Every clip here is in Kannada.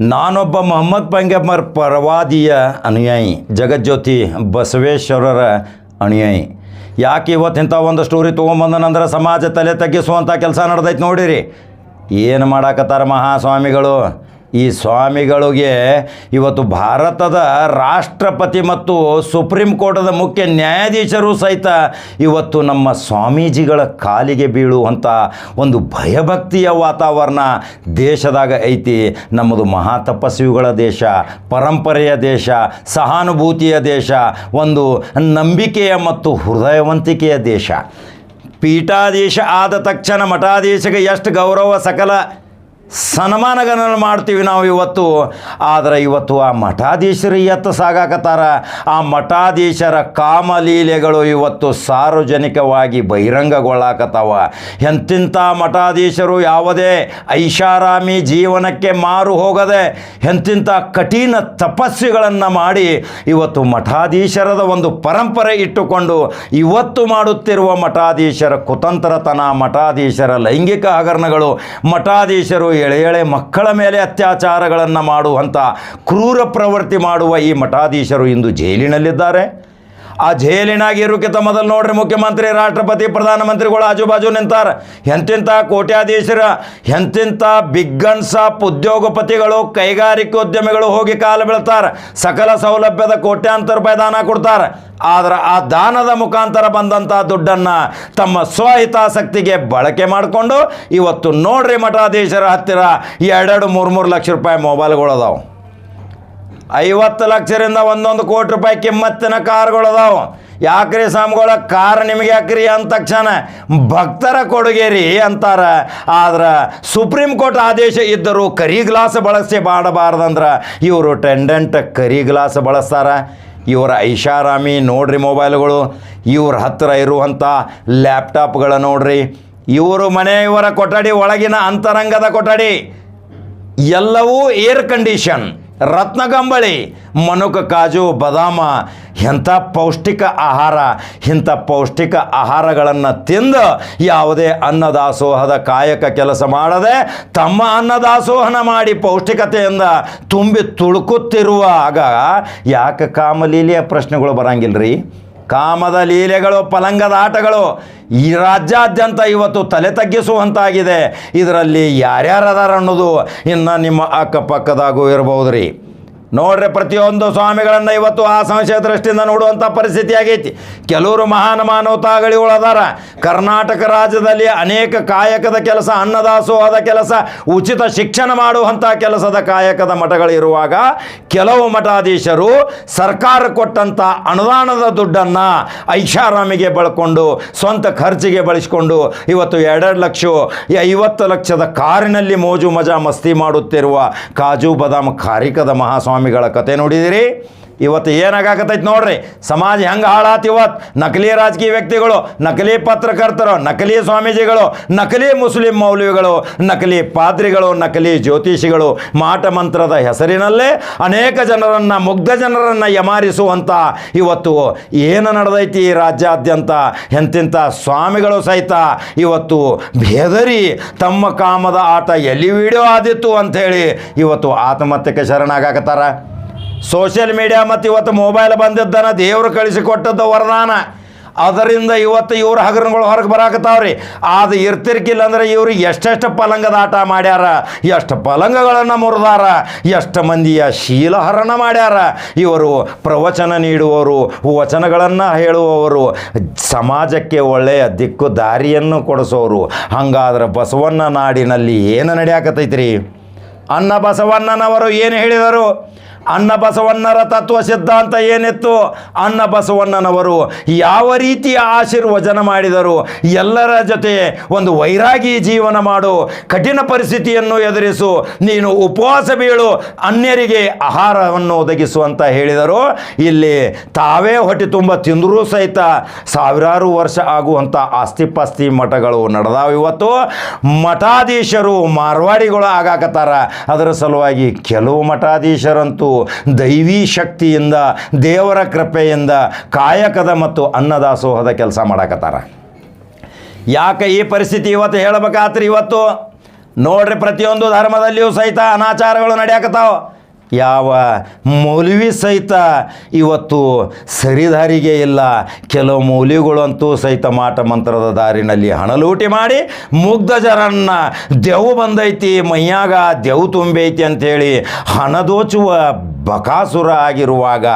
ನಾನೊಬ್ಬ ಮೊಹಮ್ಮದ್ ಪಂಗಮ್ಮರ್ ಪರವಾದಿಯ ಅನುಯಾಯಿ, ಜಗಜ್ಯೋತಿ ಬಸವೇಶ್ವರರ ಅನುಯಾಯಿ. ಯಾಕೆ ಇವತ್ತು ಇಂಥ ಒಂದು ಸ್ಟೋರಿ ತೊಗೊಂಬಂದನಂದ್ರೆ ಸಮಾಜ ತಲೆ ತಗ್ಗಿಸುವಂಥ ಕೆಲಸ ನಡೆದೈತೆ ನೋಡಿರಿ. ಏನು ಮಾಡಾಕತ್ತಾರ ಮಹಾಸ್ವಾಮಿಗಳು? ಈ ಸ್ವಾಮಿಗಳಿಗೆ ಇವತ್ತು ಭಾರತದ ರಾಷ್ಟ್ರಪತಿ ಮತ್ತು ಸುಪ್ರೀಂ ಕೋರ್ಟದ ಮುಖ್ಯ ನ್ಯಾಯಾಧೀಶರು ಸಹಿತ ಇವತ್ತು ನಮ್ಮ ಸ್ವಾಮೀಜಿಗಳ ಕಾಲಿಗೆ ಬೀಳುವಂಥ ಒಂದು ಭಯಭಕ್ತಿಯ ವಾತಾವರಣ ದೇಶದಾಗ ಐತಿ. ನಮ್ಮದು ಮಹಾ ತಪಸ್ವಿಗಳ ದೇಶ, ಪರಂಪರೆಯ ದೇಶ, ಸಹಾನುಭೂತಿಯ ದೇಶ, ಒಂದು ನಂಬಿಕೆಯ ಮತ್ತು ಹೃದಯವಂತಿಕೆಯ ದೇಶ. ಪೀಠಾಧೀಶ ಆದ ತಕ್ಷಣ ಮಠಾಧೀಶಗೆ ಎಷ್ಟು ಗೌರವ ಸಕಲ. ಸನ್ಮಾನಗಳನ್ನು ಮಾಡ್ತೀವಿ ನಾವು ಇವತ್ತು. ಆದರೆ ಇವತ್ತು ಆ ಮಠಾಧೀಶರು ಎತ್ತ ಸಾಗಾಕತ್ತಾರ. ಆ ಮಠಾಧೀಶರ ಕಾಮಲೀಲೆಗಳು ಇವತ್ತು ಸಾರ್ವಜನಿಕವಾಗಿ ಬಹಿರಂಗಗೊಳ್ಳಾಕತ್ತಾವ. ಎಂತಿಂಥ ಮಠಾಧೀಶರು ಯಾವುದೇ ಐಷಾರಾಮಿ ಜೀವನಕ್ಕೆ ಮಾರು ಹೋಗದೆ ಎಂತಿಂಥ ಕಠಿಣ ತಪಸ್ಸುಗಳನ್ನು ಮಾಡಿ ಇವತ್ತು ಮಠಾಧೀಶರದ ಒಂದು ಪರಂಪರೆ ಇಟ್ಟುಕೊಂಡು ಇವತ್ತು ಮಾಡುತ್ತಿರುವ ಮಠಾಧೀಶರ ಕುತಂತ್ರತನ, ಮಠಾಧೀಶರ ಲೈಂಗಿಕ ಹಗರಣಗಳು, ಮಠಾಧೀಶರು ಎಳೆ ಎಳೆ ಮಕ್ಕಳ ಮೇಲೆ ಅತ್ಯಾಚಾರಗಳನ್ನು ಮಾಡುವಂಥ ಕ್ರೂರ ಪ್ರವೃತ್ತಿ ಮಾಡುವ ಈ ಮಠಾಧೀಶರು ಇಂದು ಜೈಲಿನಲ್ಲಿದ್ದಾರೆ. ಆ ಜೈಲಿನಾಗ ಇರೋಕ್ಕಿಂತ ಮೊದಲು ನೋಡ್ರಿ ಮುಖ್ಯಮಂತ್ರಿ, ರಾಷ್ಟ್ರಪತಿ, ಪ್ರಧಾನಮಂತ್ರಿಗಳು ಆಜುಬಾಜು ನಿಂತಾರ. ಎಂತಿಂತ ಕೋಟ್ಯಾಧೀಶರ ಎಂತಿಂಥ ಬಿಗ್ಗನ್ಸ್ ಉದ್ಯೋಗಪತಿಗಳು ಕೈಗಾರಿಕೋದ್ಯಮಿಗಳು ಹೋಗಿ ಕಾಲು ಬೀಳ್ತಾರೆ. ಸಕಲ ಸೌಲಭ್ಯದ ಕೋಟ್ಯಾಂತರ ರೂಪಾಯಿ ದಾನ ಕೊಡ್ತಾರ. ಆದ್ರೆ ಆ ದಾನದ ಮುಖಾಂತರ ಬಂದಂಥ ದುಡ್ಡನ್ನು ತಮ್ಮ ಸ್ವಹಿತಾಸಕ್ತಿಗೆ ಬಳಕೆ ಮಾಡಿಕೊಂಡು ಇವತ್ತು ನೋಡ್ರಿ ಮಠಾಧೀಶರ ಹತ್ತಿರ ಎರಡೆರಡು ಮೂರು ಮೂರು ಲಕ್ಷ ರೂಪಾಯಿ ಮೊಬೈಲ್ಗಳು ಅದಾವೆ. ಐವತ್ತು ಲಕ್ಷದಿಂದ ಒಂದೊಂದು ಕೋಟಿ ರೂಪಾಯಿ ಕಿಮ್ಮತ್ತಿನ ಕಾರ್ಗಳು ಅದಾವು. ಯಾಕ್ರಿ ಸ್ವಾಮಿಗಳ? ಕಾರ್ ನಿಮಗೆ ಯಾಕ್ರಿ ಅಂದ ತಕ್ಷಣ, ಭಕ್ತರ ಕೊಡುಗೆ ರೀ ಅಂತಾರ. ಆದ್ರೆ ಸುಪ್ರೀಂ ಕೋರ್ಟ್ ಆದೇಶ ಇದ್ದರೂ ಕರಿ ಗ್ಲಾಸ್ ಬಳಸಿ ಮಾಡಬಾರ್ದಂದ್ರೆ ಇವರು ಟೆಂಡೆಂಟ್ ಕರಿ ಗ್ಲಾಸ್ ಬಳಸ್ತಾರ. ಇವರ ಐಷಾರಾಮಿ ನೋಡ್ರಿ ಮೊಬೈಲ್ಗಳು ಇವ್ರ ಹತ್ತಿರ ಇರುವಂಥ ಲ್ಯಾಪ್ಟಾಪ್ಗಳ ನೋಡ್ರಿ. ಇವರು ಮನೆಯವರ ಕೊಠಡಿ, ಒಳಗಿನ ಅಂತರಂಗದ ಕೊಠಡಿ. ಎಲ್ಲವೂ ಏರ್ ಕಂಡೀಷನ್ ರತ್ನಗಂಬಳಿ, ಮನುಕ ಕಾಜು, ಬದಾಮ, ಎಂಥ ಪೌಷ್ಟಿಕ ಆಹಾರ, ಇಂಥ ಪೌಷ್ಟಿಕ ಆಹಾರಗಳನ್ನು ತಿಂದು ಯಾವುದೇ ಅನ್ನದಾಸೋಹದ ಕಾಯಕ ಕೆಲಸ ಮಾಡದೆ ತಮ್ಮ ಅನ್ನದಾಸೋಹನ ಮಾಡಿ ಪೌಷ್ಟಿಕತೆಯಿಂದ ತುಂಬಿ ತುಳುಕುತ್ತಿರುವಾಗ ಯಾಕೆ ಕಾಮಲೀಲೆಯ ಪ್ರಶ್ನೆಗಳು ಬರಂಗಿಲ್ರಿ? ಕಾಮದ ಲೀಲೆಗಳು, ಪಲಂಗದ ಆಟಗಳು ಈ ರಾಜ್ಯಾದ್ಯಂತ ಇವತ್ತು ತಲೆ ತಗ್ಗಿಸುವಂತಾಗಿದೆ. ಇದರಲ್ಲಿ ಯಾರ್ಯಾರು ಅದಾರ ಅನ್ನೋದು ಇನ್ನು ನಿಮ್ಮ ಅಕ್ಕಪಕ್ಕದಾಗೂ ಇರಬಹುದು ರೀ ನೋಡ್ರಿ ಪ್ರತಿಯೊಂದು ಸ್ವಾಮಿಗಳನ್ನು ಇವತ್ತು ಆ ಸಂಶಯ ದೃಷ್ಟಿಯಿಂದ ನೋಡುವಂಥ ಪರಿಸ್ಥಿತಿ ಆಗೈತಿ. ಕೆಲವರು ಮಹಾನ್ ಮಾನವತಾಗಳಿಗಳು ಅದಾರ ಕರ್ನಾಟಕ ರಾಜ್ಯದಲ್ಲಿ ಅನೇಕ ಕಾಯಕದ ಕೆಲಸ, ಅನ್ನದಾಸೋಹದ ಕೆಲಸ, ಉಚಿತ ಶಿಕ್ಷಣ ಮಾಡುವಂಥ ಕೆಲಸದ ಕಾಯಕದ ಮಠಗಳಿರುವಾಗ ಕೆಲವು ಮಠಾಧೀಶರು ಸರ್ಕಾರ ಕೊಟ್ಟಂಥ ಅನುದಾನದ ದುಡ್ಡನ್ನು ಐಷಾರಾಮಿಗೆ ಬಳಕೊಂಡು, ಸ್ವಂತ ಖರ್ಚಿಗೆ ಬಳಸಿಕೊಂಡು ಇವತ್ತು ಎರಡೆರಡು ಲಕ್ಷ, ಐವತ್ತು ಲಕ್ಷದ ಕಾರಿನಲ್ಲಿ ಮೋಜು ಮಜಾ ಮಸ್ತಿ ಮಾಡುತ್ತಿರುವ ಕಾಜು ಬದಾಮ್ ಖಾರಿಕದ ಮಹಾಸ್ವಾಮಿಗಳ ಕತೆ ನೋಡಿದಿರಿ? ಇವತ್ತು ಏನಾಗಕತೈತಿ ನೋಡ್ರಿ? ಸಮಾಜ ಹೆಂಗೆ ಹಾಳಾತ್ ಇವತ್ತು ನಕಲಿ ರಾಜಕೀಯ ವ್ಯಕ್ತಿಗಳು, ನಕಲಿ ಪತ್ರಕರ್ತರು, ನಕಲಿ ಸ್ವಾಮೀಜಿಗಳು, ನಕಲಿ ಮುಸ್ಲಿಂ ಮೌಲ್ಯಗಳು ನಕಲಿ ಪಾದ್ರಿಗಳು, ನಕಲಿ ಜ್ಯೋತಿಷಿಗಳು ಮಾಟ ಮಂತ್ರದ ಹೆಸರಿನಲ್ಲೇ ಅನೇಕ ಜನರನ್ನು, ಮುಗ್ಧ ಜನರನ್ನು ಯಮಾರಿಸುವಂಥ ಇವತ್ತು ಏನು ನಡೆದೈತಿ ಈ ರಾಜ್ಯಾದ್ಯಂತ? ಎಂತಿಂಥ ಸ್ವಾಮಿಗಳು ಸಹಿತ ಇವತ್ತು ಭೇದರಿ ತಮ್ಮ ಕಾಮದ ಆಟ ಎಲ್ಲಿ ವಿಡಿಯೋ ಆದಿತ್ತು ಅಂಥೇಳಿ ಇವತ್ತು ಆತ್ಮಹತ್ಯೆಗೆ ಶರಣಾಗತ್ತಾರ ಸೋಷಿಯಲ್ ಮೀಡಿಯಾ ಮತ್ತು ಇವತ್ತು ಮೊಬೈಲ್ ಬಂದಿದ್ದನ ದೇವರು ಕಳಿಸಿಕೊಟ್ಟದ್ದು ವರದಾನ. ಅದರಿಂದ ಇವತ್ತು ಇವ್ರ ಹಗರಣಗಳು ಹೊರಗೆ ಬರಾಕತ್ತಾವ್ರಿ. ಅದು ಇರ್ತಿರ್ಕಿಲ್ಲ ಅಂದ್ರೆ ಇವರು ಎಷ್ಟೆಷ್ಟು ಪಲಂಗದ ಆಟ ಮಾಡ್ಯಾರ. ಎಷ್ಟು ಪಲಂಗಗಳನ್ನು ಮುರಿದಾರ. ಎಷ್ಟು ಮಂದಿಯ ಶೀಲಹರಣ ಮಾಡ್ಯಾರ. ಇವರು ಪ್ರವಚನ ನೀಡುವವರು, ವಚನಗಳನ್ನು ಹೇಳುವವರು, ಸಮಾಜಕ್ಕೆ ಒಳ್ಳೆಯ ದಿಕ್ಕು ದಾರಿಯನ್ನು ಕೊಡಿಸೋರು. ಹಂಗಾದ್ರೆ ಬಸವಣ್ಣ ನಾಡಿನಲ್ಲಿ ಏನು ನಡೆಯಾಕತ್ತೈತ್ರಿ? ಅನ್ನ ಬಸವಣ್ಣನವರು ಏನು ಹೇಳಿದರು? ಅನ್ನ ಬಸವಣ್ಣರ ತತ್ವ ಸಿದ್ಧಾಂತ ಏನಿತ್ತು? ಅನ್ನ ಬಸವಣ್ಣನವರು ಯಾವ ರೀತಿಯ ಆಶೀರ್ವಚನ ಮಾಡಿದರು? ಎಲ್ಲರ ಜೊತೆ ಒಂದು ವೈರಾಗಿ ಜೀವನ ಮಾಡು, ಕಠಿಣ ಪರಿಸ್ಥಿತಿಯನ್ನು ಎದುರಿಸು, ನೀನು ಉಪವಾಸ ಬೀಳು, ಅನ್ಯರಿಗೆ ಆಹಾರವನ್ನು ಒದಗಿಸು ಅಂತ ಹೇಳಿದರು. ಇಲ್ಲಿ ತಾವೇ ಹೊಟ್ಟೆ ತುಂಬ ತಿಂದರೂ ಸಹಿತ ಸಾವಿರಾರು ವರ್ಷ ಆಗುವಂಥ ಆಸ್ತಿಪಾಸ್ತಿ ಮಠಗಳು ನಡೆದಾವ ಇವತ್ತು. ಮಠಾಧೀಶರು ಮಾರ್ವಾಡಿಗಳು ಆಗಾಕತ್ತಾರ. ಅದರ ಸಲುವಾಗಿ ಕೆಲವು ಮಠಾಧೀಶರಂತೂ ದೈವಿ ಶಕ್ತಿಯಿಂದ, ದೇವರ ಕೃಪೆಯಿಂದ, ಕಾಯಕದ ಮತ್ತು ಅನ್ನದಾಸೋಹದ ಕೆಲಸ ಮಾಡಾಕತ್ತಾರ. ಯಾಕೆ ಈ ಪರಿಸ್ಥಿತಿ ಇವತ್ತು ಹೇಳ್ಬೇಕಾತ್ರಿ ಇವತ್ತು? ನೋಡ್ರಿ ಪ್ರತಿಯೊಂದು ಧರ್ಮದಲ್ಲಿಯೂ ಸಹಿತ ಅನಾಚಾರಗಳು ನಡೆಯಕತ್ತಾವ. ಯಾವ ಮೌಲ್ವಿ ಸಹಿತ ಇವತ್ತು ಸರಿದಾರಿಗೆ ಇಲ್ಲ. ಕೆಲವು ಮೌಲ್ಯಗಳಂತೂ ಸಹಿತ ಮಾಟ ಮಂತ್ರದ ದಾರಿನಲ್ಲಿ ಹಣ ಲೂಟಿ ಮಾಡಿ ಮುಗ್ಧ ಜನರನ್ನ ದೆವು ಬಂದೈತಿ, ಮೈಯಾಗ ದೆವು ತುಂಬೈತಿ ಅಂಥೇಳಿ ಹಣ ದೋಚುವ ಬಕಾಸುರ ಆಗಿರುವಾಗ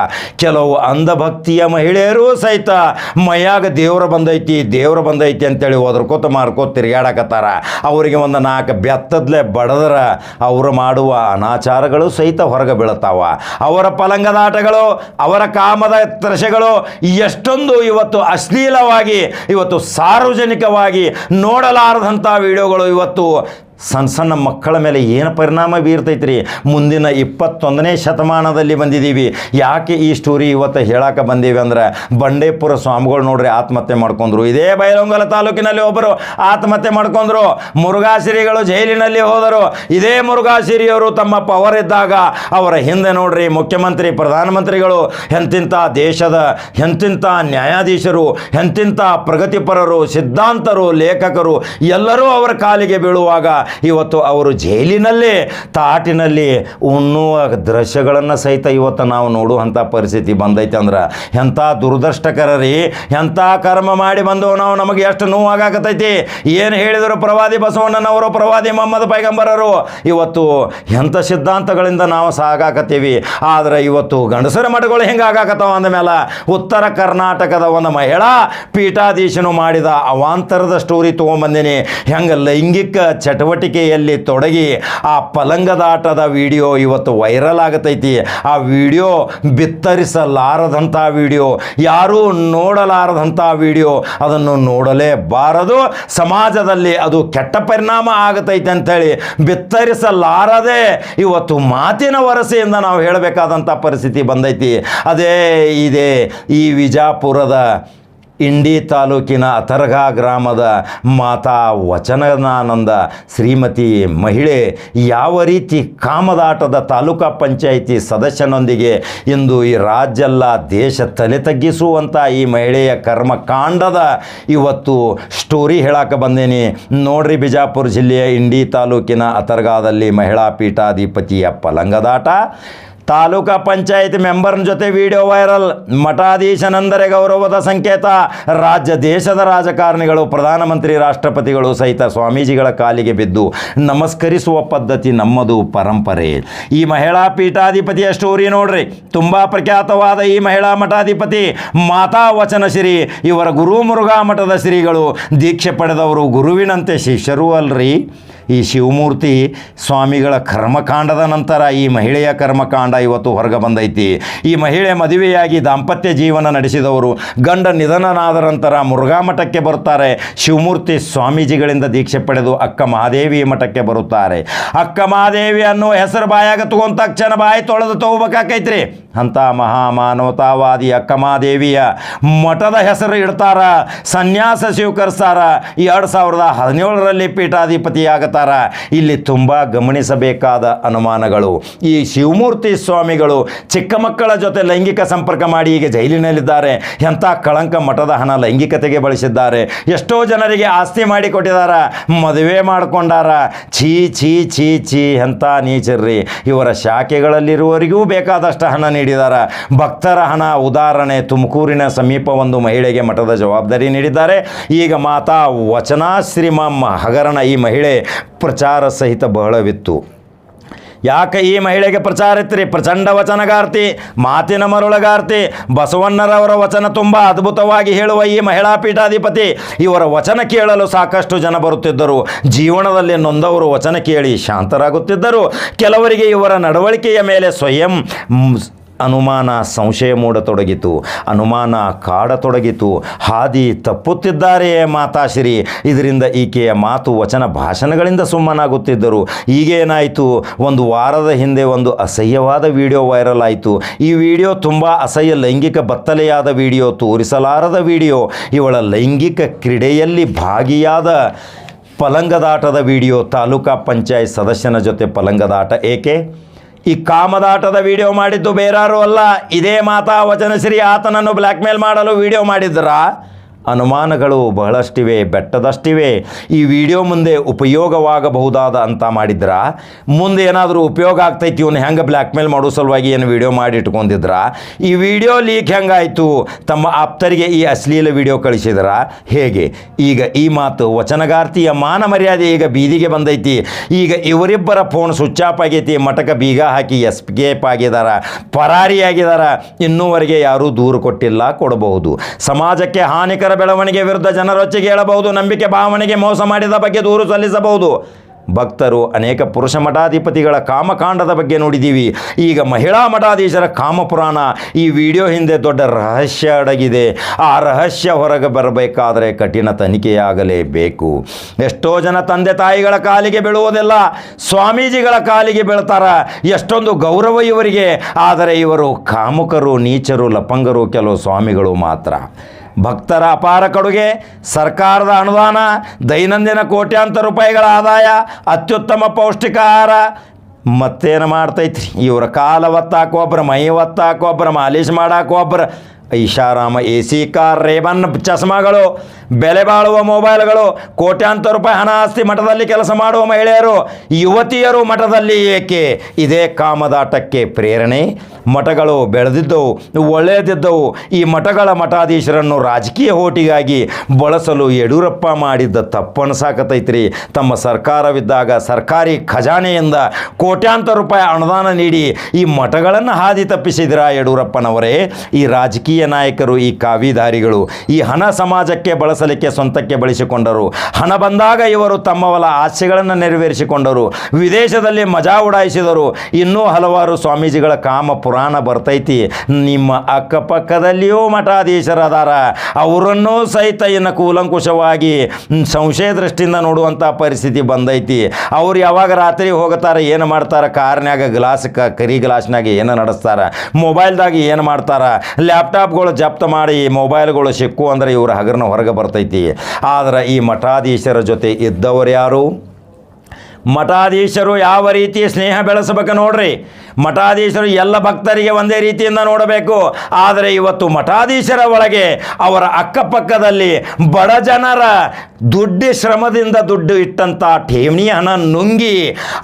ಕೆಲವು ಅಂಧಭಕ್ತಿಯ ಮಹಿಳೆಯರು ಸಹಿತ ಮೈಯಾಗ ದೇವ್ರ ಬಂದೈತಿ ದೇವ್ರ ಬಂದೈತಿ ಅಂತೇಳಿ ಒದರ್ಕೋತ ಮಾರ್ಕೋತ ತಿರುಗಾಡಕತ್ತಾರ ಅವರಿಗೆ ಒಂದು ನಾಲ್ಕು ಬೆತ್ತದ್ಲೆ ಬಡದ್ರ ಅವರು ಮಾಡುವ ಅನಾಚಾರಗಳು ಸಹಿತ ಹೊರಗೆ ಬೀಳ್ತಾವ. ಅವರ ಪಲಂಗದಾಟಗಳು, ಅವರ ಕಾಮದ ತ್ರಶೆಗಳು ಎಷ್ಟೊಂದು ಇವತ್ತು ಅಶ್ಲೀಲವಾಗಿ, ಇವತ್ತು ಸಾರ್ವಜನಿಕವಾಗಿ ನೋಡಲಾರದಂಥ ವಿಡಿಯೋಗಳು ಇವತ್ತು ಸಣ್ಣ ಸಣ್ಣ ಮಕ್ಕಳ ಮೇಲೆ ಏನು ಪರಿಣಾಮ ಬೀರ್ತೈತ್ರಿ? ಮುಂದಿನ ಇಪ್ಪತ್ತೊಂದನೇ ಶತಮಾನದಲ್ಲಿ ಬಂದಿದ್ದೀವಿ ಯಾಕೆ ಈ ಸ್ಟೋರಿ ಇವತ್ತು ಹೇಳಕ್ಕೆ ಬಂದೀವಿ ಅಂದ್ರೆ, ಬಂಡೇಪುರ ಸ್ವಾಮಿಗಳು ನೋಡ್ರಿ ಆತ್ಮಹತ್ಯೆ ಮಾಡ್ಕೊಂಡ್ರು. ಇದೇ ಬೈಲಂಗಲ ತಾಲೂಕಿನಲ್ಲಿ ಒಬ್ಬರು ಆತ್ಮಹತ್ಯೆ ಮಾಡ್ಕೊಂಡ್ರು. ಮುರುಘಾಸಿರಿಗಳು ಜೈಲಿನಲ್ಲಿ ಹೋದರು. ಇದೇ ಮುರುಘಾಸಿರಿಯವರು ತಮ್ಮ ಪವರ್ ಇದ್ದಾಗ ಅವರ ಹಿಂದೆ ನೋಡ್ರಿ ಮುಖ್ಯಮಂತ್ರಿ, ಪ್ರಧಾನಮಂತ್ರಿಗಳು ಎಂತಿಂಥ ದೇಶದ ಎಂತಿಂಥ ನ್ಯಾಯಾಧೀಶರು ಎಂತಿಂಥ ಪ್ರಗತಿಪರರು, ಸಿದ್ಧಾಂತರು, ಲೇಖಕರು, ಎಲ್ಲರೂ ಅವರ ಕಾಲಿಗೆ ಬೀಳುವಾಗ ಇವತ್ತು ಅವರು ಜೈಲಿನಲ್ಲೇ, ತಾಟಿನಲ್ಲಿ ಉಣ್ಣುವ ದೃಶ್ಯಗಳನ್ನು ಸಹಿತ ಇವತ್ತು ನಾವು ನೋಡುವಂಥ ಪರಿಸ್ಥಿತಿ ಬಂದೈತೆ ಅಂದ್ರೆ ಎಂಥ ದುರದೃಷ್ಟಕರ ರೀ ಎಂಥ ಕರ್ಮ ಮಾಡಿ ಬಂದವು ನಾವು, ನಮಗೆ ಎಷ್ಟು ನೋವಾಗತೈತಿ ಏನು ಹೇಳಿದರು ಪ್ರವಾದಿ ಬಸವಣ್ಣನವರು ಪ್ರವಾದಿ ಮೊಹಮ್ಮದ್ ಪೈಗಂಬರರು. ಇವತ್ತು ಎಂಥ ಸಿದ್ಧಾಂತಗಳಿಂದ ನಾವು ಸಾಗಾಕತ್ತೀವಿ. ಆದರೆ ಇವತ್ತು ಗಂಡಸರ ಮಠಗಳು ಹೆಂಗೆ ಅಂದ ಅಂದಮೇಲೆ ಉತ್ತರ ಕರ್ನಾಟಕದ ಒಂದು ಮಹಿಳಾ ಪೀಠಾಧೀಶನು ಮಾಡಿದ ಅವಾಂತರದ ಸ್ಟೋರಿ ತೊಗೊಂಬಂದಿನಿ. ಹೆಂಗೆ ಲೈಂಗಿಕ ಚಟುವಟಿಕೆಯಲ್ಲಿ ತೊಡಗಿ ಆ ಪಲಂಗದಾಟದ ವಿಡಿಯೋ ಇವತ್ತು ವೈರಲ್ ಆಗತೈತಿ. ಆ ವಿಡಿಯೋ ಬಿತ್ತರಿಸಲಾರದಂಥ ವಿಡಿಯೋ, ಯಾರೂ ನೋಡಲಾರದಂಥ ವಿಡಿಯೋ ಅದನ್ನು ನೋಡಲೇಬಾರದು. ಸಮಾಜದಲ್ಲಿ ಅದು ಕೆಟ್ಟ ಪರಿಣಾಮ ಆಗತೈತೆ ಅಂಥೇಳಿ ಬಿತ್ತರಿಸಲಾರದೆ ಇವತ್ತು ಮಾತಿನ ವರಸೆಯಿಂದ ನಾವು ಹೇಳಬೇಕಾದಂಥ ಪರಿಸ್ಥಿತಿ ಬಂದೈತಿ. ಅದೇ ಇದೆ ಈ ವಿಜಾಪುರದ ಇಂಡಿ ತಾಲೂಕಿನ ಅಥರ್ಗಾ ಗ್ರಾಮದ ಮಾತಾ ವಚನಾನಂದ. ಶ್ರೀಮತಿ ಮಹಿಳೆ, ಯಾವ ರೀತಿ ಕಾಮದಾಟದ ತಾಲೂಕಾ ಪಂಚಾಯಿತಿ ಸದಸ್ಯನೊಂದಿಗೆ ಇಂದು ಈ ರಾಜ್ಯಲ್ಲ ದೇಶ ತಲೆ ತಗ್ಗಿಸುವಂಥ ಈ ಮಹಿಳೆಯ ಕರ್ಮಕಾಂಡದ ಇವತ್ತು ಸ್ಟೋರಿ ಹೇಳಕ್ಕೆ ಬಂದೇನಿ. ನೋಡ್ರಿ ಬಿಜಾಪುರ ಜಿಲ್ಲೆಯ ಇಂಡಿ ತಾಲೂಕಿನ ಅಥರ್ಗಾದಲ್ಲಿ ಮಹಿಳಾ ಪೀಠಾಧಿಪತಿಯ ಪಲಂಗದಾಟ. ತಾಲೂಕಾ ಪಂಚಾಯಿತಿ ಮೆಂಬರ್ನ ಜೊತೆ ವಿಡಿಯೋ ವೈರಲ್. ಮಠಾಧೀಶನಂದರೆ ಗೌರವದ ಸಂಕೇತ. ರಾಜ್ಯ, ದೇಶದ ರಾಜಕಾರಣಿಗಳು, ಪ್ರಧಾನಮಂತ್ರಿ, ರಾಷ್ಟ್ರಪತಿಗಳು ಸಹಿತ ಸ್ವಾಮೀಜಿಗಳ ಕಾಲಿಗೆ ಬಿದ್ದು ನಮಸ್ಕರಿಸುವ ಪದ್ಧತಿ ನಮ್ಮದು ಪರಂಪರೆ. ಈ ಮಹಿಳಾ ಪೀಠಾಧಿಪತಿಯ ಸ್ಟೋರಿ ನೋಡ್ರಿ. ತುಂಬ ಪ್ರಖ್ಯಾತವಾದ ಈ ಮಹಿಳಾ ಮಠಾಧಿಪತಿ ಮಾತಾ ವಚನ ಶ್ರೀ ಇವರ ಗುರು ಮುರುಘಾ ಮಠದ ಶ್ರೀಗಳು. ದೀಕ್ಷೆ ಪಡೆದವರು ಗುರುವಿನಂತೆ ಶಿಷ್ಯರೂ ಅಲ್ರಿ. ಈ ಶಿವಮೂರ್ತಿ ಸ್ವಾಮಿಗಳ ಕರ್ಮಕಾಂಡದ ನಂತರ ಈ ಮಹಿಳೆಯ ಕರ್ಮಕಾಂಡ ಇವತ್ತು ಹೊರಗೆ ಬಂದೈತಿ. ಈ ಮಹಿಳೆ ಮದುವೆಯಾಗಿ ದಾಂಪತ್ಯ ಜೀವನ ನಡೆಸಿದವರು ಗಂಡ ನಿಧನನಾದ ನಂತರ ಮುರುಘಾ ಮಠಕ್ಕೆ ಬರುತ್ತಾರೆ. ಶಿವಮೂರ್ತಿ ಸ್ವಾಮೀಜಿಗಳಿಂದ ದೀಕ್ಷೆ ಪಡೆದು ಅಕ್ಕ ಮಹಾದೇವಿ ಮಠಕ್ಕೆ ಬರುತ್ತಾರೆ. ಅಕ್ಕ ಮಹಾದೇವಿ ಅನ್ನೋ ಹೆಸರು ಬಾಯಾಗ ತಗೊಂತ ತಕ್ಷಣ ಬಾಯಿ ತೊಳೆದು ತಗೋಬೇಕಾಕೈತ್ರಿ. ಅಂತ ಮಹಾಮಾನವತಾವಾದಿ ಅಕ್ಕ ಮಹಾದೇವಿಯ ಮಠದ ಹೆಸರು ಇಡ್ತಾರ, ಸನ್ಯಾಸ ಸ್ವೀಕರಿಸ್ತಾರ. ಎರಡು ಸಾವಿರದ ಹದಿನೇಳರಲ್ಲಿ ಪೀಠಾಧಿಪತಿ ಆಗತಾರ ಇಲ್ಲಿ ತುಂಬ ಗಮನಿಸಬೇಕಾದ ಅನುಮಾನಗಳು. ಈ ಶಿವಮೂರ್ತಿ ಸ್ವಾಮಿಗಳು ಚಿಕ್ಕ ಮಕ್ಕಳ ಜೊತೆ ಲೈಂಗಿಕ ಸಂಪರ್ಕ ಮಾಡಿ ಈಗ ಜೈಲಿನಲ್ಲಿದ್ದಾರೆ. ಎಂಥ ಕಳಂಕ ಮಠದ ಹಣ ಲೈಂಗಿಕತೆಗೆ ಬಳಸಿದ್ದಾರೆ. ಎಷ್ಟೋ ಜನರಿಗೆ ಆಸ್ತಿ ಮಾಡಿ ಕೊಟ್ಟಿದ್ದಾರೆ ಮದುವೆ ಮಾಡ್ಕೊಂಡಾರ. ಛೀ ಛೀ ಛೀ ಛೀ ಎಂಥ ನೀಚರ್ರಿ. ಇವರ ಶಾಖೆಗಳಲ್ಲಿರುವವರಿಗೂ ಬೇಕಾದಷ್ಟು ಹಣ ನೀಡಿದ್ದಾರೆ ಭಕ್ತರ ಹಣ ಉದಾಹರಣೆ ತುಮಕೂರಿನ ಸಮೀಪ ಒಂದು ಮಹಿಳೆಗೆ ಮಠದ ಜವಾಬ್ದಾರಿ ನೀಡಿದ್ದಾರೆ. ಈಗ ಮಾತಾ ವಚನಾಶ್ರೀಮಮ್ಮ ಹಗರಣ ಈ ಮಹಿಳೆ ಪ್ರಚಾರ ಸಹಿತ ಬಹಳವಿತ್ತು. ಯಾಕೆ ಈ ಮಹಿಳೆಗೆ ಪ್ರಚಾರ ಇತ್ರಿ ಪ್ರಚಂಡ ವಚನಗಾರ್ತಿ, ಮಾತಿನ ಮರುಳಗಾರ್ತಿ, ಬಸವಣ್ಣರವರ ವಚನ ತುಂಬ ಅದ್ಭುತವಾಗಿ ಹೇಳುವ ಈ ಮಹಿಳಾ ಪೀಠಾಧಿಪತಿ, ಇವರ ವಚನ ಕೇಳಲು ಸಾಕಷ್ಟು ಜನ ಬರುತ್ತಿದ್ದರು. ಜೀವನದಲ್ಲಿ ನೊಂದವರು ವಚನ ಕೇಳಿ ಶಾಂತರಾಗುತ್ತಿದ್ದರು. ಕೆಲವರಿಗೆ ಇವರ ನಡವಳಿಕೆಯ ಮೇಲೆ ಸ್ವಯಂ ಅನುಮಾನ ಸಂಶಯ ಮೂಡತೊಡಗಿತು. ಅನುಮಾನ ಕಾಡತೊಡಗಿತು. ಹಾದಿ ತಪ್ಪುತ್ತಿದ್ದಾರೆಯೇ ಮಾತಾಶ್ರೀ. ಇದರಿಂದ ಈಕೆಯ ಮಾತು ವಚನ ಭಾಷಣಗಳಿಂದ ಸುಮ್ಮನಾಗುತ್ತಿದ್ದರು. ಈಗೇನಾಯಿತು? ಒಂದು ವಾರದ ಹಿಂದೆ ಒಂದು ಅಸಹ್ಯವಾದ ವಿಡಿಯೋ ವೈರಲ್ ಆಯಿತು. ಈ ವಿಡಿಯೋ ತುಂಬ ಅಸಹ್ಯ ಲೈಂಗಿಕ ಬತ್ತಲೆಯಾದ ವಿಡಿಯೋ, ತೋರಿಸಲಾರದ ವಿಡಿಯೋ, ಇವಳ ಲೈಂಗಿಕ ಕ್ರೀಡೆಯಲ್ಲಿ ಭಾಗಿಯಾದ ಪಲಂಗದಾಟದ ವಿಡಿಯೋ, ತಾಲೂಕಾ ಪಂಚಾಯತ್ ಸದಸ್ಯನ ಜೊತೆ ಪಲಂಗದಾಟ. ಏಕೆ? ಈ ಕಾಮದಾಟದ ವಿಡಿಯೋ ಮಾಡಿದ್ದು ಬೇರಾರು ಅಲ್ಲ. ಇದೇ ಮಾತಾ ವಚನಶ್ರೀ ಆತನನ್ನು ಬ್ಲ್ಯಾಕ್ಮೇಲ್ ಮಾಡಲು ವಿಡಿಯೋ ಮಾಡಿದ್ರಾ? ಅನುಮಾನಗಳು ಬಹಳಷ್ಟಿವೆ, ಬೆಟ್ಟದಷ್ಟಿವೆ. ಈ ವಿಡಿಯೋ ಮುಂದೆ ಉಪಯೋಗವಾಗಬಹುದಾದ ಅಂತ ಮಾಡಿದ್ರ? ಮುಂದೆ ಏನಾದರೂ ಉಪಯೋಗ ಆಗ್ತೈತಿ ಇವನು ಹೆಂಗೆ ಬ್ಲ್ಯಾಕ್ ಮೇಲ್ ಮಾಡೋ ಸಲುವಾಗಿ ಏನು ವಿಡಿಯೋ ಮಾಡಿ ಇಟ್ಕೊಂಡಿದ್ರ? ಈ ವಿಡಿಯೋ ಲೀಕ್ ಹೆಂಗಾಯಿತು? ತಮ್ಮ ಆಪ್ತರಿಗೆ ಈ ಅಶ್ಲೀಲ ವಿಡಿಯೋ ಕಳಿಸಿದ್ರ? ಹೇಗೆ? ಈಗ ಈ ಮಾತು ವಚನಗಾರ್ತಿಯ ಮಾನ ಮರ್ಯಾದೆ ಈಗ ಬೀದಿಗೆ ಬಂದೈತಿ. ಈಗ ಇವರಿಬ್ಬರ ಫೋನ್ ಸ್ವಿಚ್ ಆಫ್ ಆಗೈತಿ ಮಟಕ ಬೀಗ ಹಾಕಿ ಎಸ್ಕೇಪ್ ಆಗಿದಾರ, ಪರಾರಿಯಾಗಿದಾರ. ಇನ್ನೂವರೆಗೆ ಯಾರೂ ದೂರು ಕೊಟ್ಟಿಲ್ಲ, ಕೊಡಬಹುದು. ಸಮಾಜಕ್ಕೆ ಹಾನಿಕರ ಬೆಳವಣಿಗೆ ವಿರುದ್ಧ ಜನರೊಚ್ಚಿಗೆ ಹೇಳಬಹುದು, ನಂಬಿಕೆ ಭಾವನೆಗೆ ಮೋಸ ಮಾಡಿದ ಬಗ್ಗೆ ದೂರು ಸಲ್ಲಿಸಬಹುದು. ಭಕ್ತರು ಅನೇಕ ಪುರುಷ ಮಠಾಧಿಪತಿಗಳ ಕಾಮಕಾಂಡದ ಬಗ್ಗೆ ನೋಡಿದ್ದೀವಿ. ಈಗ ಮಹಿಳಾ ಮಠಾಧೀಶರ ಕಾಮಪುರಾಣ ಈ ವಿಡಿಯೋ ಹಿಂದೆ ದೊಡ್ಡ ರಹಸ್ಯ ಅಡಗಿದೆ. ಆ ರಹಸ್ಯ ಹೊರಗೆ ಬರಬೇಕಾದರೆ ಕಠಿಣ ತನಿಖೆಯಾಗಲೇಬೇಕು. ಎಷ್ಟೋ ಜನ ತಂದೆ ತಾಯಿಗಳ ಕಾಲಿಗೆ ಬೀಳುವುದಿಲ್ಲ, ಸ್ವಾಮೀಜಿಗಳ ಕಾಲಿಗೆ ಬೀಳ್ತಾರ. ಎಷ್ಟೊಂದು ಗೌರವ ಇವರಿಗೆ. ಆದರೆ ಇವರು ಕಾಮುಕರು, ನೀಚರು, ಲಪಂಗರು, ಕೆಲವು ಸ್ವಾಮಿಗಳು ಮಾತ್ರ. ಭಕ್ತರ ಅಪಾರ ಕೊಡುಗೆ, ಸರ್ಕಾರದ ಅನುದಾನ, ದೈನಂದಿನ ಕೋಟ್ಯಾಂತರ ರೂಪಾಯಿಗಳ ಆದಾಯ, ಅತ್ಯುತ್ತಮ ಪೌಷ್ಟಿಕ ಆಹಾರ ಮತ್ತೇನು ಮಾಡ್ತೈತ್ರಿ? ಇವರ ಕಾಲ ಒತ್ತಾಕ ಒಬ್ರು, ಮೈ ಒತ್ತಾಕೊಬ್ಬರು ಮಾಲೀಶ್ ಮಾಡಾಕ ಒಬ್ರು, ಐಷಾರಾಮ ಎ ಸಿ ಕಾರ್ ರೇಬನ್ ಚಸ್ಮಾಗಳು. ಬೆಲೆ ಬಾಳುವ ಮೊಬೈಲ್ಗಳು ಕೋಟ್ಯಾಂತರ ರೂಪಾಯಿ ಹಣ ಆಸ್ತಿ ಮಠದಲ್ಲಿ ಕೆಲಸ ಮಾಡುವ ಮಹಿಳೆಯರು, ಯುವತಿಯರು ಮಠದಲ್ಲಿ ಏಕೆ? ಇದೇ ಕಾಮದಾಟಕ್ಕೆ ಪ್ರೇರಣೆ. ಮಠಗಳು ಬೆಳೆದಿದ್ದವು, ಒಳ್ಳೆಯದಿದ್ದವು. ಈ ಮಠಗಳ ಮಠಾಧೀಶರನ್ನು ರಾಜಕೀಯ ಹೋಟಿಗಾಗಿ ಬಳಸಲು ಯಡಿಯೂರಪ್ಪ ಮಾಡಿದ್ದ ತಪ್ಪನ್ನು ಸಾಕತೈತ್ರಿ. ತಮ್ಮ ಸರ್ಕಾರವಿದ್ದಾಗ ಸರ್ಕಾರಿ ಖಜಾನೆಯಿಂದ ಕೋಟ್ಯಾಂತರ ರೂಪಾಯಿ ಅನುದಾನ ನೀಡಿ ಈ ಮಠಗಳನ್ನು ಹಾದಿ ತಪ್ಪಿಸಿದ್ರ ಯಡಿಯೂರಪ್ಪನವರೇ? ಈ ರಾಜಕೀಯ ನಾಯಕರು, ಈ ಕಾವಿಧಾರಿಗಳು, ಈ ಹಣ ಸಮಾಜಕ್ಕೆ ಬಳಸಲಿಕ್ಕೆ ಸ್ವಂತಕ್ಕೆ ಬಳಸಿಕೊಂಡರು. ಹಣ ಬಂದಾಗ ಇವರು ತಮ್ಮವಲ ಆಸೆಗಳನ್ನು ನೆರವೇರಿಸಿಕೊಂಡರು. ವಿದೇಶದಲ್ಲಿ ಮಜಾ ಉಡಾಯಿಸಿದರು. ಇನ್ನೂ ಹಲವಾರು ಸ್ವಾಮೀಜಿಗಳ ಕಾಮ ಪುರಾಣ ಬರ್ತೈತಿ. ನಿಮ್ಮ ಅಕ್ಕಪಕ್ಕದಲ್ಲಿಯೂ ಮಠಾಧೀಶರದಾರ. ಅವರನ್ನೂ ಸಹಿತ ಇನ್ನು ಕೂಲಂಕುಷವಾಗಿ ಸಂಶಯ ದೃಷ್ಟಿಯಿಂದ ನೋಡುವಂಥ ಪರಿಸ್ಥಿತಿ ಬಂದೈತಿ. ಅವ್ರು ಯಾವಾಗ ರಾತ್ರಿ ಹೋಗ್ತಾರೆ ಏನು ಮಾಡ್ತಾರೆ, ಕಾರ್ನ್ಯಾಗ ಗ್ಲಾಸ್ ಕ, ಕರಿ ಗ್ಲಾಸ್ನಾಗ ಏನು ನಡೆಸ್ತಾರ, ಮೊಬೈಲ್ದಾಗ ಏನು ಮಾಡ್ತಾರೆ, ಲ್ಯಾಪ್ಟಾಪ್ಗಳು ಜಪ್ತ ಮಾಡಿ, ಮೊಬೈಲ್ಗಳು ಸಿಕ್ಕು ಅಂದರೆ ಇವರು ಹಗರನ ಹೊರಗೆ ಬರ್ತೈತಿ. ಆದರೆ ಈ ಮಠಾಧೀಶರ ಜೊತೆ ಇದ್ದವರು ಯಾರು? ಮಠಾಧೀಶರು ಯಾವ ರೀತಿ ಸ್ನೇಹ ಬೆಳೆಸಬೇಕು ನೋಡ್ರಿ. ಮಠಾಧೀಶರು ಎಲ್ಲ ಭಕ್ತರಿಗೆ ಒಂದೇ ರೀತಿಯಿಂದ ನೋಡಬೇಕು. ಆದರೆ ಇವತ್ತು ಮಠಾಧೀಶರ ಒಳಗೆ ಅವರ ಅಕ್ಕಪಕ್ಕದಲ್ಲಿ ಬಡ ಜನರ ದುಡ್ಡು ಶ್ರಮದಿಂದ ದುಡ್ಡು ಇಟ್ಟಂಥ ಠೇವಣಿ ಹಣ ನುಂಗಿ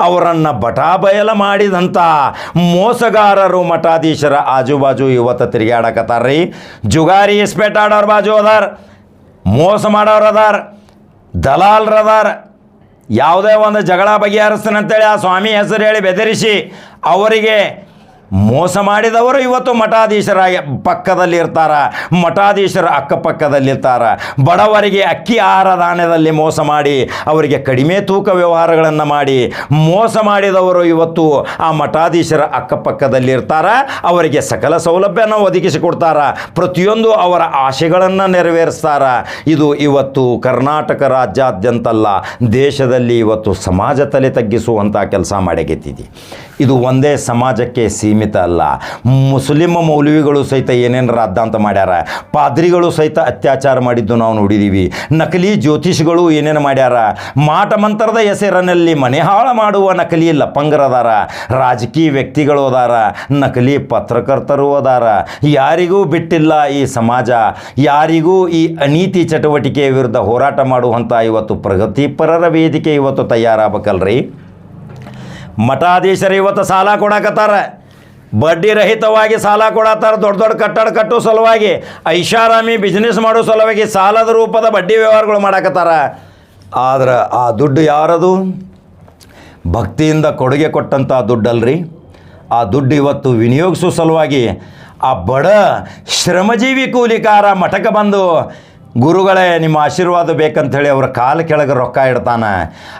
ಅವರನ್ನು ಬಟಾಬಯಲ ಮಾಡಿದಂಥ ಮೋಸಗಾರರು ಮಠಾಧೀಶರ ಆಜುಬಾಜು ಇವತ್ತು ತಿರುಗಾಡಕತ್ತಾರ್ರಿ ಜುಗಾರಿ ಇಸ್ಪೇಟ್ ಆಡೋರ್ ಬಾಜು ಅದಾರ. ಮೋಸ ಮಾಡೋರು ಅದಾರ ದಲಾಲ್ರದಾರ ಯಾವುದೇ ಒಂದು ಜಗಳ ಬಗೆಹರಿಸ್ತಾನಂತೇಳಿ ಆ ಸ್ವಾಮಿ ಹೆಸರು ಹೇಳಿ ಬೆದರಿಸಿ ಅವರಿಗೆ ಮೋಸ ಮಾಡಿದವರು ಇವತ್ತು ಮಠಾಧೀಶರ ಪಕ್ಕದಲ್ಲಿ ಇರ್ತಾರ ಮಠಾಧೀಶರ ಅಕ್ಕಪಕ್ಕದಲ್ಲಿರ್ತಾರ. ಬಡವರಿಗೆ ಅಕ್ಕಿ ಆಹಾರ ಧಾನ್ಯದಲ್ಲಿ ಮೋಸ ಮಾಡಿ, ಅವರಿಗೆ ಕಡಿಮೆ ತೂಕ ವ್ಯವಹಾರಗಳನ್ನು ಮಾಡಿ ಮೋಸ ಮಾಡಿದವರು ಇವತ್ತು ಆ ಮಠಾಧೀಶರ ಅಕ್ಕಪಕ್ಕದಲ್ಲಿರ್ತಾರ, ಅವರಿಗೆ ಸಕಲ ಸೌಲಭ್ಯನ ಒದಗಿಸಿಕೊಡ್ತಾರ ಪ್ರತಿಯೊಂದು ಅವರ ಆಶೆಗಳನ್ನು ನೆರವೇರಿಸ್ತಾರ. ಇದು ಇವತ್ತು ಕರ್ನಾಟಕ ರಾಜ್ಯಾದ್ಯಂತಲ್ಲ, ದೇಶದಲ್ಲಿ ಇವತ್ತು ಸಮಾಜ ತಲೆ ತಗ್ಗಿಸುವಂಥ ಕೆಲಸ ಮಾಡಗೆತ್ತಿದೆ ಇದು ಒಂದೇ ಸಮಾಜಕ್ಕೆ ಸೀಮಿತ ಅಲ್ಲ. ಮುಸ್ಲಿಮ್ ಮೌಲವಿಗಳು ಸಹಿತ ಏನೇನು ರಾದ್ದಾಂತ ಮಾಡ್ಯಾರ? ಪಾದ್ರಿಗಳು ಸಹಿತ ಅತ್ಯಾಚಾರ ಮಾಡಿದ್ದು ನಾವು ನೋಡಿದ್ದೀವಿ ನಕಲಿ ಜ್ಯೋತಿಷಿಗಳು ಏನೇನು ಮಾಡ್ಯಾರ? ಮಾಟ ಮಂತ್ರದ ಹೆಸರಿನಲ್ಲಿ ಮನೆ ಹಾಳು ಮಾಡುವ ನಕಲಿ ಲಪಂಗರದಾರ ರಾಜಕೀಯ ವ್ಯಕ್ತಿಗಳು ಅದಾರ. ನಕಲಿ ಪತ್ರಕರ್ತರು ಅದಾರ. ಯಾರಿಗೂ ಬಿಟ್ಟಿಲ್ಲ ಈ ಸಮಾಜ. ಯಾರಿಗೂ ಈ ಅನೀತಿ ಚಟುವಟಿಕೆ ವಿರುದ್ಧ ಹೋರಾಟ ಮಾಡುವಂಥ ಇವತ್ತು ಪ್ರಗತಿಪರರ ವೇದಿಕೆ ಇವತ್ತು ತಯಾರಾಗಬೇಕಲ್ರಿ? ಮಠಾಧೀಶರು ಇವತ್ತು ಸಾಲ ಕೊಡಕತ್ತಾರ. ಬಡ್ಡಿ ರಹಿತವಾಗಿ ಸಾಲ ಕೊಡತ್ತಾರ ದೊಡ್ಡ ದೊಡ್ಡ ಕಟ್ಟಡ ಕಟ್ಟೋ ಸಲುವಾಗಿ, ಐಷಾರಾಮಿ ಬಿಸ್ನೆಸ್ ಮಾಡೋ ಸಲುವಾಗಿ ಸಾಲದ ರೂಪದ ಬಡ್ಡಿ ವ್ಯವಹಾರಗಳು ಮಾಡಾಕತ್ತಾರ. ಆದ್ರೆ ಆ ದುಡ್ಡು ಯಾರದು? ಭಕ್ತಿಯಿಂದ ಕೊಡುಗೆ ಕೊಟ್ಟಂಥ ದುಡ್ಡಲ್ರಿ. ಆ ದುಡ್ಡು ಇವತ್ತು ವಿನಿಯೋಗಿಸೋ ಸಲುವಾಗಿ ಆ ಬಡ ಶ್ರಮಜೀವಿ ಕೂಲಿಕಾರ ಮಠಕ್ಕೆ ಬಂದು ಗುರುಗಳೇ, ನಿಮ್ಮ ಆಶೀರ್ವಾದ ಬೇಕಂಥೇಳಿ ಅವ್ರ ಕಾಲು ಕೆಳಗೆ ರೊಕ್ಕ ಇಡ್ತಾನೆ.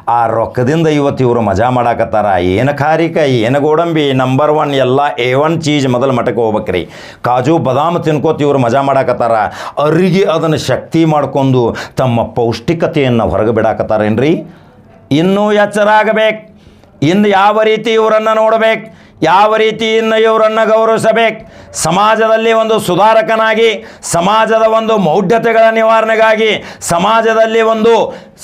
ಆ ರೊಕ್ಕದಿಂದ ಇವತ್ತು ಇವರು ಮಜಾ ಮಾಡಾಕತ್ತಾರ. ಏನು ಖಾರಿಕ, ಏನು ಗೋಡಂಬಿ ನಂಬರ್ ಒನ್ ಎಲ್ಲ ಎ ಒನ್ ಚೀಸ್ ಮೊದಲು ಮಠಕ್ಕೆ ಹೋಗ್ಬೇಕ್ರಿ. ಕಾಜು, ಬದಾಮ್ ತಿನ್ಕೋತ ಇವರು ಮಜಾ ಮಾಡಾಕತ್ತಾರ. ಅರಿಗೆ ಅದನ್ನು ಶಕ್ತಿ ಮಾಡ್ಕೊಂಡು ತಮ್ಮ ಪೌಷ್ಟಿಕತೆಯನ್ನು ಹೊರಗೆ ಬಿಡಾಕತ್ತಾರೇನ್ರಿ? ಇನ್ನೂ ಎಚ್ಚರ ಆಗಬೇಕು. ಇನ್ನು ಯಾವ ರೀತಿ ಇವರನ್ನು ನೋಡಬೇಕು? ಯಾವ ರೀತಿಯಿಂದ ಇವರನ್ನು ಗೌರವಿಸಬೇಕು? ಸಮಾಜದಲ್ಲಿ ಒಂದು ಸುಧಾರಕನಾಗಿ, ಸಮಾಜದ ಒಂದು ಮೌಢ್ಯತೆಗಳ ನಿವಾರಣೆಗಾಗಿ, ಸಮಾಜದಲ್ಲಿ ಒಂದು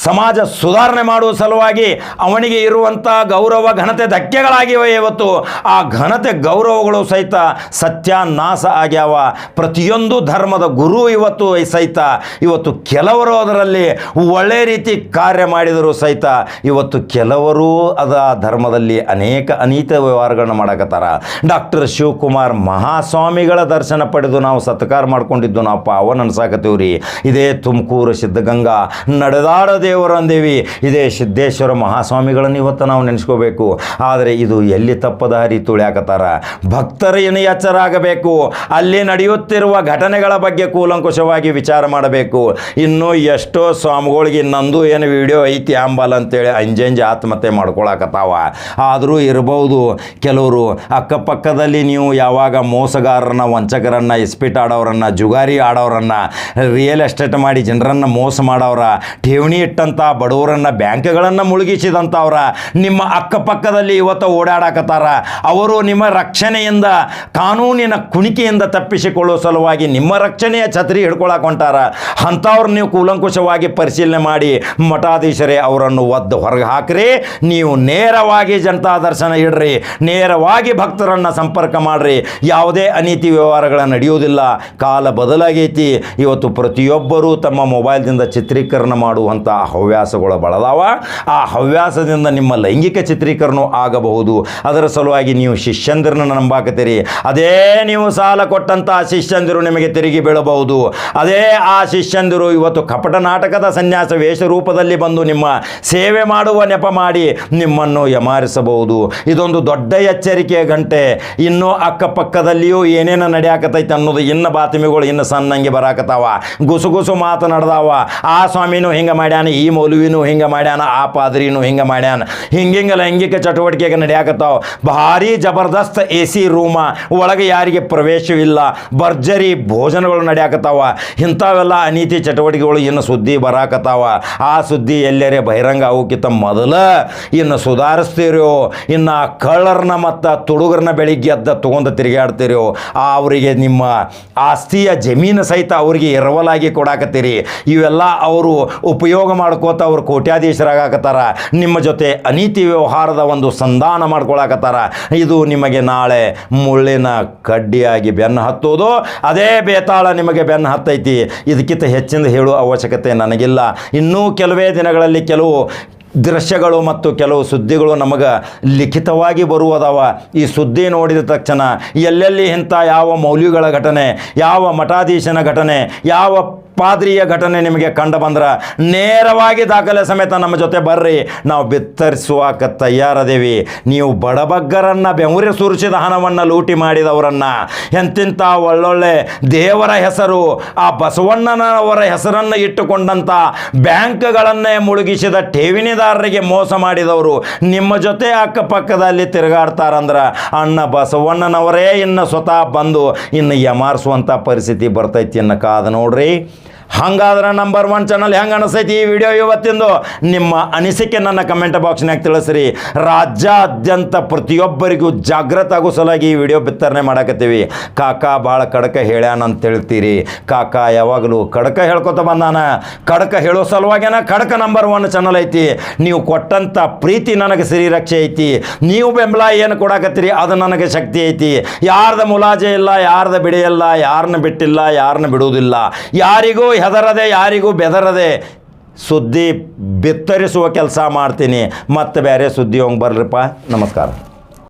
ಸಮಾಜ ಸುಧಾರಣೆ ಮಾಡುವ ಸಲುವಾಗಿ ಅವನಿಗೆ ಇರುವಂಥ ಗೌರವ, ಘನತೆ ಧಕ್ಕೆಗಳಾಗಿವೆ ಇವತ್ತು. ಆ ಘನತೆ ಗೌರವಗಳು ಸಹಿತ ಸತ್ಯಾನಾಶ ಆಗ್ಯಾವ. ಪ್ರತಿಯೊಂದು ಧರ್ಮದ ಗುರು ಇವತ್ತು ಸಹಿತ, ಇವತ್ತು ಕೆಲವರು ಅದರಲ್ಲಿ ಒಳ್ಳೆ ರೀತಿ ಕಾರ್ಯ ಮಾಡಿದರೂ ಸಹಿತ ಇವತ್ತು ಕೆಲವರು ಅದ ಧರ್ಮದಲ್ಲಿ ಅನೇಕ ಅನೀತ ವ್ಯವಹಾರಗಳನ್ನ ಮಾಡಕತ್ತಾರ. ಡಾಕ್ಟರ್ ಶಿವಕುಮಾರ್ ಮಹಾಸ್ವಾಮಿಗಳ ದರ್ಶನ ಪಡೆದು ನಾವು ಸತ್ಕಾರ ಮಾಡ್ಕೊಂಡಿದ್ದು ನಾವು ಅನ್ಸಾಕತ್ತೀವಿ ರೀ ಇದೇ ತುಮಕೂರು ಸಿದ್ಧಗಂಗಾ ನಡೆದಾಡ ದೇವರು ಅಂದೇವಿ. ಇದೇ ಸಿದ್ದೇಶ್ವರ ಮಹಾಸ್ವಾಮಿಗಳನ್ನು ಇವತ್ತು ನಾವು ನೆನೆಸ್ಕೋಬೇಕು. ಆದರೆ ಇದು ಎಲ್ಲಿ ತಪ್ಪದ ಹರಿ ತುಳಿಯಾಕತ್ತಾರ. ಭಕ್ತರು ಏನು ಎಚ್ಚರ ಆಗಬೇಕು? ಅಲ್ಲಿ ನಡೆಯುತ್ತಿರುವ ಘಟನೆಗಳ ಬಗ್ಗೆ ಕೂಲಂಕುಷವಾಗಿ ವಿಚಾರ ಮಾಡಬೇಕು. ಇನ್ನೂ ಎಷ್ಟೋ ಸ್ವಾಮಿಗಳಿಗೆ ನಂದು ಏನು ವಿಡಿಯೋ ಐತಿ ಅಂಬಲ್ ಅಂತೇಳಿ ಅಂಜೆಂಜೆ ಆತ್ಮಹತ್ಯೆ ಮಾಡ್ಕೊಳಕತ್ತಾವ. ಆದರೂ ಇರಬಹುದು ಕೆಲವರು ಅಕ್ಕಪಕ್ಕದಲ್ಲಿ ನೀವು ಯಾವಾಗ ಮೋಸಗಾರರನ್ನ, ವಂಚಕರನ್ನ ಇಸ್ಪಿಟ್ ಆಡೋರನ್ನ, ಜುಗಾರಿ ಆಡೋರನ್ನ ರಿಯಲ್ ಎಸ್ಟೇಟ್ ಮಾಡಿ ಜನರನ್ನು ಮೋಸ ಮಾಡೋರ, ಠೇವಣಿ ಇಟ್ಟಂಥ ಬಡವರನ್ನ ಬ್ಯಾಂಕ್ಗಳನ್ನು ಮುಳುಗಿಸಿದಂಥವ್ರ, ನಿಮ್ಮ ಅಕ್ಕಪಕ್ಕದಲ್ಲಿ ಇವತ್ತು ಓಡಾಡಕತ್ತಾರ, ಅವರು ನಿಮ್ಮ ರಕ್ಷಣೆಯಿಂದ, ಕಾನೂನಿನ ಕುಣಿಕೆಯಿಂದ ತಪ್ಪಿಸಿಕೊಳ್ಳೋ ಸಲುವಾಗಿ ನಿಮ್ಮ ರಕ್ಷಣೆಯ ಛತ್ರಿ ಹಿಡ್ಕೊಳಕ್ ಹೊಂಟಾರ, ಅಂಥವ್ರು ನೀವು ಕೂಲಂಕುಷವಾಗಿ ಪರಿಶೀಲನೆ ಮಾಡಿ, ಮಠಾಧೀಶರೇ, ಅವರನ್ನು ಒದ್ದು ಹೊರಗೆ ಹಾಕ್ರಿ, ನೀವು ನೇರವಾಗಿ ಜನತಾ ದರ್ಶನ ಇಡ್ರಿ ನೇರವಾಗಿ ಭಕ್ತರನ್ನು ಸಂಪರ್ಕ ಮಾಡಿರಿ. ಯಾವುದೇ ಅನೀತಿ ವ್ಯವಹಾರಗಳ ನಡೆಯುವುದಿಲ್ಲ. ಕಾಲ ಬದಲಾಗೈತಿ. ಇವತ್ತು ಪ್ರತಿಯೊಬ್ಬರೂ ತಮ್ಮ ಮೊಬೈಲ್ದಿಂದ ಚಿತ್ರೀಕರಣ ಮಾಡುವಂಥ ಹವ್ಯಾಸಗಳು ಬಳದಾವ. ಆ ಹವ್ಯಾಸದಿಂದ ನಿಮ್ಮ ಲೈಂಗಿಕ ಚಿತ್ರೀಕರಣ ಆಗಬಹುದು. ಅದರ ಸಲುವಾಗಿ ನೀವು ಶಿಷ್ಯಂದಿರನ್ನ ನಂಬಾಕತ್ತೀರಿ. ಅದೇ ನೀವು ಸಾಲ ಕೊಟ್ಟಂಥ ಶಿಷ್ಯಂದಿರು ನಿಮಗೆ ತಿರುಗಿ ಬೀಳಬಹುದು. ಅದೇ ಆ ಶಿಷ್ಯಂದಿರು ಇವತ್ತು ಕಪಟ ನಾಟಕದ ಸನ್ಯಾಸ ವೇಷ ರೂಪದಲ್ಲಿ ಬಂದು ನಿಮ್ಮ ಸೇವೆ ಮಾಡುವ ನೆಪ ಮಾಡಿ ನಿಮ್ಮನ್ನು ಯಮಾರಿಸಬಹುದು ಇದೊಂದು ದೊಡ್ಡ ಎಚ್ಚರಿಕೆಯ ಗಂಟೆ. ಇನ್ನು ಅಕ್ಕಪಕ್ಕದಲ್ಲಿಯೂ ಏನೇನು ನಡೆಯಾಕತೈತೆ ಅನ್ನೋದು ಇನ್ನು ಬಾತಮಿಗಳು ಇನ್ನು ಸಣ್ಣಂಗೆ ಬರಾಕತ್ತಾವ. ಗುಸು ಗುಸು ಮಾತನಾಡ್ದಾವ ಆ ಸ್ವಾಮಿನೂ ಹಿಂಗೆ ಮಾಡ್ಯಾನ, ಈ ಮೌಲವಿನೂ ಹಿಂಗೆ ಮಾಡ್ಯಾನ, ಆ ಪಾದ್ರಿನೂ ಹಿಂಗೆ ಮಾಡ್ಯಾನ. ಹಿಂಗಿಂಗ ಲೈಂಗಿಕ ಚಟುವಟಿಕೆಗೆ ನಡೆಯಾಕತ್ತಾವ. ಭಾರಿ ಜಬರ್ದಸ್ತ್ ಎ ಸಿ ರೂಮ, ಒಳಗೆ ಯಾರಿಗೆ ಪ್ರವೇಶವಿಲ್ಲ ಭರ್ಜರಿ ಭೋಜನಗಳು ನಡೆಯಾಕತ್ತಾವ. ಇಂಥವೆಲ್ಲ ಅನೀತಿ ಚಟುವಟಿಕೆಗಳು ಇನ್ನು ಸುದ್ದಿ ಬರಾಕತ್ತಾವ. ಆ ಸುದ್ದಿ ಎಲ್ಲರೇ ಬಹಿರಂಗ ಆಗೋಕ್ಕಿಂತ ಮೊದಲ ಇನ್ನು ಸುಧಾರಿಸ್ತೀರೋ, ಇನ್ನು ಕಳ್ಳರ್ನ ಮತ್ತು ತುಡುಗರನ್ನ ಬೆಳಿಗ್ಗೆ ಎದ್ದ ತೊಗೊಂಡು ತಿರುಗಾಡ್ತೀರೋ, ಆ ಅವರಿಗೆ ನಿಮ್ಮ ಆಸ್ತಿಯ ಜಮೀನು ಸಹಿತ ಅವರಿಗೆ ಎರವಲಾಗಿ ಕೊಡಾಕತ್ತೀರಿ. ಇವೆಲ್ಲ ಅವರು ಉಪಯೋಗ ಮಾಡ್ಕೋತ ಅವರು ಕೋಟ್ಯಾಧೀಶರಾಗತ್ತಾರ ನಿಮ್ಮ ಜೊತೆ ಅನೀತಿ ವ್ಯವಹಾರದ ಒಂದು ಸಂಧಾನ ಮಾಡ್ಕೊಳಕತ್ತಾರ. ಇದು ನಿಮಗೆ ನಾಳೆ ಮುಳ್ಳಿನ ಕಡ್ಡಿಯಾಗಿ ಬೆನ್ನು ಹತ್ತೋದು. ಅದೇ ಬೇತಾಳ ನಿಮಗೆ ಬೆನ್ನು ಹತ್ತೈತಿ. ಇದಕ್ಕಿಂತ ಹೆಚ್ಚಿಂದ ಹೇಳುವ ಅವಶ್ಯಕತೆ ನನಗಿಲ್ಲ. ಇನ್ನೂ ಕೆಲವೇ ದಿನಗಳಲ್ಲಿ ಕೆಲವು ದೃಶ್ಯಗಳು ಮತ್ತು ಕೆಲವು ಸುದ್ದಿಗಳು ನಮಗೆ ಲಿಖಿತವಾಗಿ ಬರುವುದವ. ಈ ಸುದ್ದಿ ನೋಡಿದ ತಕ್ಷಣ ಎಲ್ಲೆಲ್ಲಿ ಇಂಥ ಯಾವ ಮೌಲ್ಯಗಳ ಘಟನೆ, ಯಾವ ಮಠಾಧೀಶನ ಘಟನೆ, ಯಾವ ಪಾದ್ರಿಯ ಘಟನೆ ನಿಮಗೆ ಕಂಡು ಬಂದ್ರೆ ನೇರವಾಗಿ ದಾಖಲೆ ಸಮೇತ ನಮ್ಮ ಜೊತೆ ಬರ್ರಿ. ನಾವು ಬಿತ್ತರಿಸುವಾಕ ತಯಾರದೇವಿ. ನೀವು ಬಡಬಗ್ಗರನ್ನು ಬೆವರಿ ಸುರಿಸಿದ ಹಣವನ್ನು ಲೂಟಿ ಮಾಡಿದವರನ್ನು ಎಂತಿಂಥ ಒಳ್ಳೊಳ್ಳೆ ದೇವರ ಹೆಸರು, ಆ ಬಸವಣ್ಣನವರ ಹೆಸರನ್ನು ಇಟ್ಟುಕೊಂಡಂಥ ಬ್ಯಾಂಕ್ಗಳನ್ನೇ ಮುಳುಗಿಸಿದ ಠೇವಣಿದಾರರಿಗೆ ಮೋಸ ಮಾಡಿದವರು ನಿಮ್ಮ ಜೊತೆ ಅಕ್ಕಪಕ್ಕದಲ್ಲಿ ತಿರುಗಾಡ್ತಾರಂದ್ರೆ ಅಣ್ಣ ಬಸವಣ್ಣನವರೇ ಇನ್ನು ಸ್ವತಃ ಬಂದು ಇನ್ನು ಯಮಾರಿಸುವಂಥ ಪರಿಸ್ಥಿತಿ ಬರ್ತೈತಿ ಇನ್ನು ಕಾದ ನೋಡ್ರಿ. ಹಂಗಾದ್ರೆ ನಂಬರ್ ಒನ್ ಚಾನಲ್ ಹೆಂಗೆ ಅನಿಸ್ತೈತಿ ಈ ವಿಡಿಯೋ ಇವತ್ತಿಂದು? ನಿಮ್ಮ ಅನಿಸಿಕೆ ನನ್ನ ಕಮೆಂಟ್ ಬಾಕ್ಸ್ನಾಗ ತಿಳಿಸ್ರಿ. ರಾಜ್ಯಾದ್ಯಂತ ಪ್ರತಿಯೊಬ್ಬರಿಗೂ ಜಾಗೃತ ಆಗೋ ಸಲುವಾಗಿ ಈ ವಿಡಿಯೋ ಬಿತ್ತರಣೆ ಮಾಡಕತ್ತೀವಿ. ಕಾಕ ಭಾಳ ಕಡಕ ಹೇಳ್ಯಾನ ಅಂತ ಹೇಳ್ತೀರಿ. ಕಾಕ ಯಾವಾಗಲೂ ಕಡಕ ಹೇಳ್ಕೊತ ಬಂದಾನ. ಕಡಕ ಹೇಳೋ ಸಲುವಾಗೇನ ಕಡಕ ನಂಬರ್ ಒನ್ ಚಾನಲ್ ಐತಿ. ನೀವು ಕೊಟ್ಟಂಥ ಪ್ರೀತಿ ನನಗೆ ಶ್ರೀರಕ್ಷೆ ಐತಿ. ನೀವು ಬೆಂಬಲ ಏನು ಕೊಡಕತ್ತೀರಿ ಅದು ನನಗೆ ಶಕ್ತಿ ಐತಿ. ಯಾರ್ದ ಮುಲಾಜೆ ಇಲ್ಲ, ಯಾರ್ದ ಬಿಡಿಯಲ್ಲ ಯಾರನ್ನ ಬಿಟ್ಟಿಲ್ಲ ಯಾರನ್ನ ಬಿಡುವುದಿಲ್ಲ. ಯಾರಿಗೂ ಹೆದರದೆ ಯಾರಿಗೂ ಬೆದರದೆ ಸುದ್ದಿ ಬಿತ್ತರಿಸುವ ಕೆಲಸ ಮಾಡ್ತೀನಿ. ಮತ್ತೆ ಬೇರೆ ಸುದ್ದಿ ಹೋಗಿ ಬರ್ರಿಪ್ಪ. ನಮಸ್ಕಾರ.